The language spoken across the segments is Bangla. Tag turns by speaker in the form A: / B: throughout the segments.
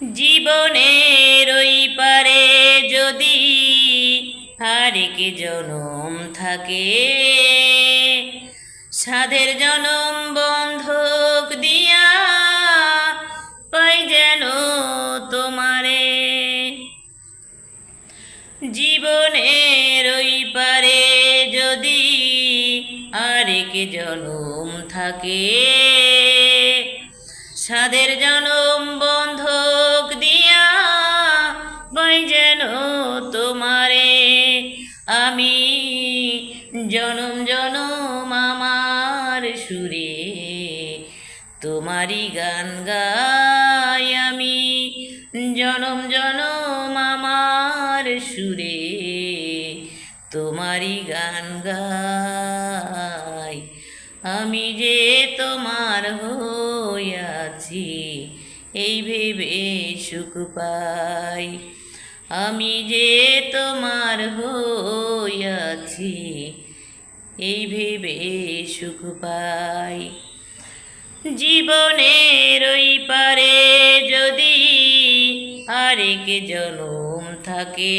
A: জীবনের ওই পারে যদি আরেক জনম থাকে, সাধের জনম বন্ধক দিয়া পাই যেন তোমারে। জীবনের ওই পারে যদি আরেক জনম থাকে সাদের জনম জনম জনম আমার সুরে, তোমারই গান গাই আমি। জনম জনম আমার সুরে, তোমারই গান গাই। আমি যে তোমার হইয়াছি এই ভেবে সুখ পাই। আমি যে তোমার হইয়াছি এই ভেবে সুখ পাই। জীবনের ওই পারে যদি আরেক জনম থাকে,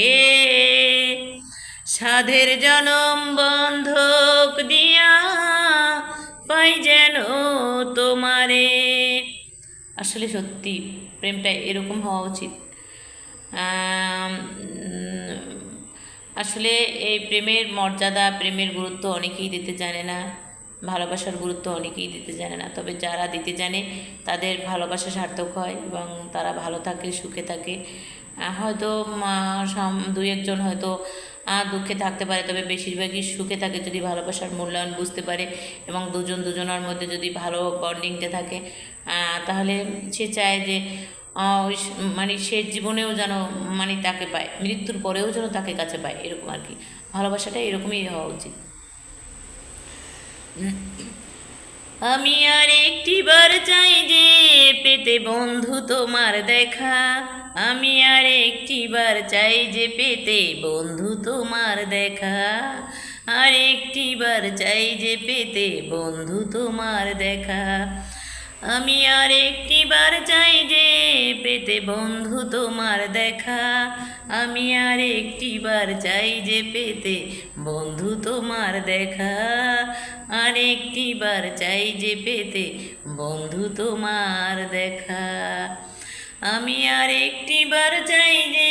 A: সাধের জনম বন্ধক দিয়া পাই যেন তোমারে। আসলে সত্যি, প্রেমটা এরকম হওয়া উচিত। আসলে এই প্রেমের মর্যাদা, প্রেমের গুরুত্ব অনেকেই দিতে জানে না, ভালোবাসার গুরুত্ব অনেকেই দিতে জানে না। তবে যারা দিতে জানে, তাদের ভালোবাসা সার্থক হয় এবং তারা ভালো থাকে, সুখে থাকে। হয়তো দুই একজন হয়তো দুঃখে থাকতে পারে, তবে বেশিরভাগই সুখে থাকে যদি ভালোবাসার মূল্যায়ন বুঝতে পারে এবং দুজন দুজনের মধ্যে যদি ভালো বন্ডিংটা থাকে। তাহলে সে চায় যে ওই মানে সে জীবনেও যেন মানে তাকে পায়, মৃত্যুর পরেও যেন তাকে কাছে পায়, এরকম আর কি। ভালোবাসাটা এরকমই হওয়া উচিত। আমি আর একটি বার চাই যে পেতে বন্ধু তোমার দেখা। আমি আর একটি বার চাই যে পেতে বন্ধু তোমার দেখা। আর একটি বার চাই যে পেতে বন্ধু তোমার দেখা। আমি আর একটি বার চাই যে পেতে বন্ধু তোমার দেখা। আমি আর একটি বার চাই যে পেতে বন্ধু তোমার দেখা। আর একটি বার চাই যে পেতে বন্ধু তোমার দেখা। আমি আর একটি বার চাই যে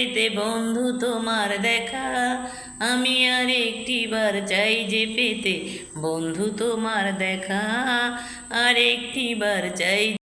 A: পেতে বন্ধু তোমার দেখা। আমি আর একটি বার চাই যে পেতে বন্ধু তোমার দেখা। আর একটি বার চাই